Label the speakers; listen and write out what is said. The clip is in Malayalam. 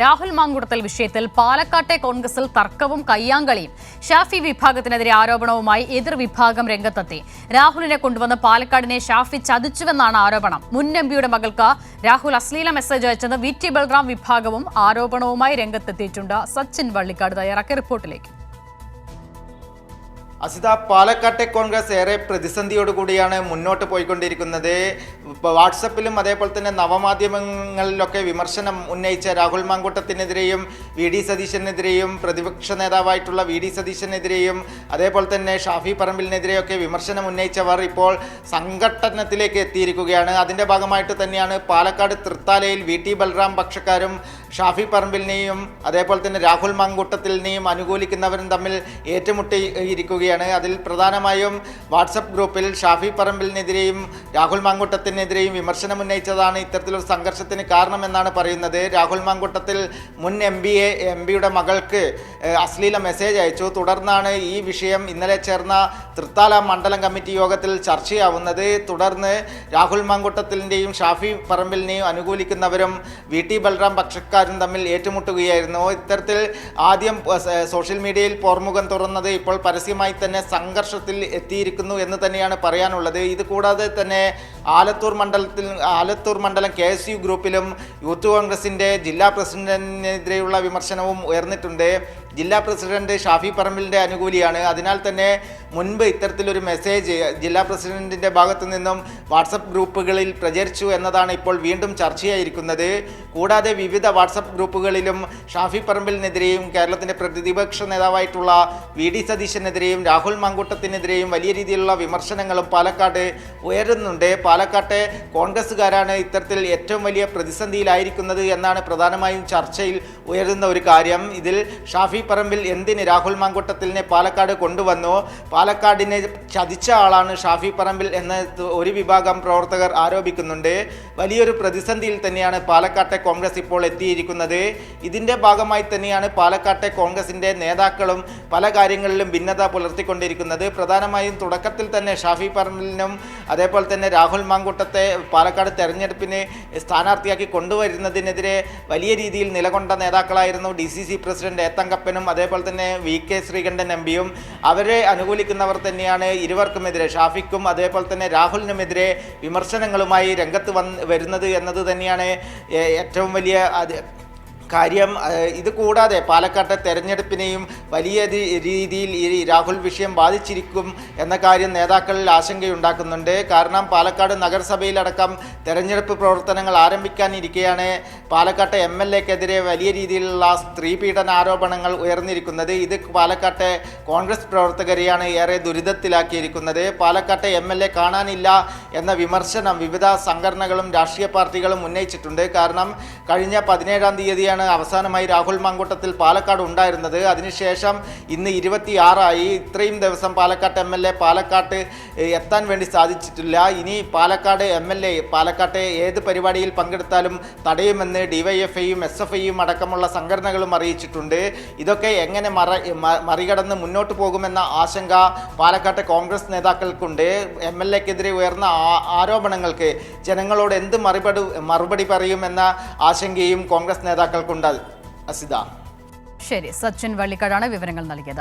Speaker 1: രാഹുൽ മാങ്കുടത്തൽ വിഷയത്തിൽ പാലക്കാട്ടെ കോൺഗ്രസിൽ തർക്കവും കയ്യാങ്കളിയും. ഷാഫി വിഭാഗത്തിനെതിരെ ആരോപണവുമായി എതിർ വിഭാഗം രംഗത്തെത്തി. രാഹുലിനെ കൊണ്ടുവന്ന് പാലക്കാടിനെ ഷാഫി ചതിച്ചുവെന്നാണ് ആരോപണം. മുൻ എംപിയുടെ മകൾക്ക് രാഹുൽ അശ്ലീല മെസ്സേജ് അയച്ചെന്ന് വി ടി ബൽറാം വിഭാഗവും ആരോപണവുമായി രംഗത്തെത്തിയിട്ടുണ്ട്. സച്ചിൻ വള്ളിക്കാട് തയ്യാറാക്കിയ റിപ്പോർട്ടിലേക്ക്.
Speaker 2: അസിത പാലക്കാട്ടെ കോൺഗ്രസ് ഏറെ പ്രതിസന്ധിയോടുകൂടിയാണ് മുന്നോട്ട് പോയിക്കൊണ്ടിരിക്കുന്നത്. വാട്സപ്പിലും അതേപോലെ തന്നെ നവമാധ്യമങ്ങളിലൊക്കെ വിമർശനം ഉന്നയിച്ച രാഹുൽ മാങ്കൂട്ടത്തിനെതിരെയും വി ഡി സതീശനെതിരെയും പ്രതിപക്ഷ നേതാവായിട്ടുള്ള വി ഡി സതീശനെതിരെയും അതേപോലെ തന്നെ ഷാഫി പറമ്പിലിനെതിരെയൊക്കെ വിമർശനം ഉന്നയിച്ചവർ ഇപ്പോൾ സംഘട്ടനത്തിലേക്ക് എത്തിയിരിക്കുകയാണ്. അതിന്റെ ഭാഗമായിട്ട് തന്നെയാണ് പാലക്കാട് തൃത്താലയിൽ വി ടി ബൽറാം പക്ഷക്കാരും ഷാഫി പറമ്പിലിനെയും അതേപോലെ തന്നെ രാഹുൽ മാങ്കൂട്ടത്തിനെയും അനുകൂലിക്കുന്നവരും തമ്മിൽ ഏറ്റുമുട്ടി ഇരിക്കുകയാണ് അതിൽ പ്രധാനമായും വാട്സപ്പ് ഗ്രൂപ്പിൽ ഷാഫി പറമ്പിലിനെതിരെയും രാഹുൽ മാങ്കൂട്ടത്തിനെതിരെയും വിമർശനം ഉന്നയിച്ചതാണ് ഇത്തരത്തിലൊരു സംഘർഷത്തിന് കാരണമെന്നാണ് പറയുന്നത്. രാഹുൽ മാങ്കൂട്ടത്തിൽ മുൻ എം ബി എ എം പിയുടെ മകൾക്ക് അശ്ലീല മെസ്സേജ് അയച്ചു. തുടർന്നാണ് ഈ വിഷയം ഇന്നലെ ചേർന്ന തൃത്താല മണ്ഡലം കമ്മിറ്റി യോഗത്തിൽ ചർച്ചയാവുന്നത്. തുടർന്ന് രാഹുൽ മാങ്കൂട്ടത്തിന്റെയും ഷാഫി പറമ്പിലിനെയും അനുകൂലിക്കുന്നവരും വി ടി ബൽറാം പക്ഷക്കാരും തമ്മിൽ ഏറ്റുമുട്ടുകയായിരുന്നു. ഇത്തരത്തിൽ ആദ്യം സോഷ്യൽ മീഡിയയിൽ പോർമുഖം തുറന്നത് ഇപ്പോൾ പരസ്യമായി തന്നെ സംഘർഷത്തിൽ എത്തിയിരിക്കുന്നു എന്ന് തന്നെയാണ് പറയാനുള്ളത്. ഇത് കൂടാതെ തന്നെ ആലത്തൂർ മണ്ഡലത്തിൽ ആലത്തൂർ മണ്ഡലം കെ എസ് യു ഗ്രൂപ്പിലും യൂത്ത് കോൺഗ്രസിന്റെ ജില്ലാ പ്രസിഡന്റിനെതിരെയുള്ള വിമർശനവും ഉയർന്നിട്ടുണ്ട്. ജില്ലാ പ്രസിഡന്റ് ഷാഫി പറമ്പിലിന്റെ അനുകൂലിയാണ്. അതിനാൽ തന്നെ മുൻപ് ഇത്തരത്തിലൊരു മെസ്സേജ് ജില്ലാ പ്രസിഡന്റിന്റെ ഭാഗത്തു നിന്നും വാട്സപ്പ് ഗ്രൂപ്പുകളിൽ പ്രചരിച്ചു എന്നതാണ് ഇപ്പോൾ വീണ്ടും ചർച്ചയായിരിക്കുന്നത്. കൂടാതെ വിവിധ വാട്സപ്പ് ഗ്രൂപ്പുകളിലും ഷാഫി പറമ്പിലിനെതിരെയും കേരളത്തിന്റെ പ്രതിപക്ഷ നേതാവായിട്ടുള്ള വി ഡി സതീശനെതിരെയും രാഹുൽ മാങ്കൂട്ടത്തിനെതിരെയും വലിയ രീതിയിലുള്ള വിമർശനങ്ങളും പാലക്കാട് ഉയരുന്നുണ്ട്. പാലക്കാട്ടെ കോൺഗ്രസ്സുകാരാണ് ഇത്തരത്തിൽ ഏറ്റവും വലിയ പ്രതിസന്ധിയിലായിരിക്കുന്നത് എന്നാണ് പ്രധാനമായും ചർച്ചയിൽ ഉയരുന്ന ഒരു കാര്യം. ഇതിൽ ഷാഫി പറമ്പിൽ എന്തിന് രാഹുൽ മാങ്കൂട്ടത്തിലിനെ പാലക്കാട് കൊണ്ടുവന്നു? പാലക്കാടിനെ ചതിച്ച ആളാണ് ഷാഫി പറമ്പിൽ എന്ന് ഒരു വിഭാഗം പ്രവർത്തകർ ആരോപിക്കുന്നുണ്ട്. വലിയൊരു പ്രതിസന്ധിയിൽ തന്നെയാണ് പാലക്കാട്ടെ കോൺഗ്രസ് ഇപ്പോൾ എത്തിയിരിക്കുന്നത്. ഇതിന്റെ ഭാഗമായി തന്നെയാണ് പാലക്കാട്ടെ കോൺഗ്രസിന്റെ നേതാക്കളും പല കാര്യങ്ങളിലും ഭിന്നത പുലർത്തിക്കൊണ്ടിരിക്കുന്നത്. പ്രധാനമായും തുടക്കത്തിൽ തന്നെ ഷാഫി പറമ്പിലിനും അതേപോലെ തന്നെ രാഹുൽ മാങ്കൂട്ടത്തെ പാലക്കാട് തെരഞ്ഞെടുപ്പിന് സ്ഥാനാർത്ഥിയാക്കി കൊണ്ടുവരുന്നതിനെതിരെ വലിയ രീതിയിൽ നിലകൊണ്ട നേതാക്കളായിരുന്നു ഡി സി സി പ്രസിഡന്റ് ഏത്തങ്കപ്പനും അതേപോലെ തന്നെ വി കെ ശ്രീകണ്ഠൻ എം പിയും. അവരെ അനുകൂലിക്കുന്നവർ തന്നെയാണ് ഇരുവർക്കുമെതിരെ ഷാഫിക്കും അതേപോലെ തന്നെ രാഹുലിനുമെതിരെ വിമർശനങ്ങളുമായി രംഗത്ത് വന്ന് വരുന്നത് എന്നത് തന്നെയാണ് ഏറ്റവും വലിയ കാര്യം ഇത് കൂടാതെ പാലക്കാട്ടെ തെരഞ്ഞെടുപ്പിനെയും വലിയ രീതിയിൽ ഈ രാഹുൽ വിഷയം ബാധിച്ചിരിക്കും എന്ന കാര്യം നേതാക്കളിൽ ആശങ്കയുണ്ടാക്കുന്നുണ്ട്. കാരണം പാലക്കാട് നഗരസഭയിലടക്കം തെരഞ്ഞെടുപ്പ് പ്രവർത്തനങ്ങൾ ആരംഭിക്കാനിരിക്കെയാണ് പാലക്കാട്ടെ എം എൽ എക്കെതിരെ വലിയ രീതിയിലുള്ള സ്ത്രീ പീഡന ആരോപണങ്ങൾ ഉയർന്നിരിക്കുന്നത്. ഇത് പാലക്കാട്ടെ കോൺഗ്രസ് പ്രവർത്തകരെയാണ് ഏറെ ദുരിതത്തിലാക്കിയിരിക്കുന്നത്. പാലക്കാട്ടെ എം എൽ എ കാണാനില്ല എന്ന വിമർശനം വിവിധ സംഘടനകളും രാഷ്ട്രീയ പാർട്ടികളും ഉന്നയിച്ചിട്ടുണ്ട്. കാരണം കഴിഞ്ഞ പതിനേഴാം തീയതിയാണ് അവസാനമായി രാഹുൽ മാങ്കൂട്ടത്തിൽ പാലക്കാട് ഉണ്ടായിരുന്നത്. അതിനുശേഷം ഇന്ന് ഇരുപത്തിയാറായി. ഇത്രയും ദിവസം പാലക്കാട്ട് എം എൽ എ പാലക്കാട്ട് എത്താൻ വേണ്ടി സാധിച്ചിട്ടില്ല. ഇനി പാലക്കാട് എം എൽ എ പാലക്കാട്ടെ ഏത് പരിപാടിയിൽ പങ്കെടുത്താലും തടയുമെന്ന് ഡിവൈഎഫ്ഐയും എസ് എഫ് ഐയും അടക്കമുള്ള സംഘടനകളും അറിയിച്ചിട്ടുണ്ട്. ഇതൊക്കെ എങ്ങനെ മറ മറികടന്ന് മുന്നോട്ട് പോകുമെന്ന ആശങ്ക പാലക്കാട്ടെ കോൺഗ്രസ് നേതാക്കൾക്കുണ്ട്. എം എൽ എക്കെതിരെ ഉയർന്ന ആരോപണങ്ങൾക്ക് ജനങ്ങളോട് എന്ത് മറുപടി മറുപടി പറയുമെന്ന ആശങ്കയും കോൺഗ്രസ് നേതാക്കൾക്കുണ്ട് അസിത.
Speaker 1: ശരി സച്ചിൻ വള്ളിക്കാടാണ് വിവരങ്ങൾ നൽകിയത്.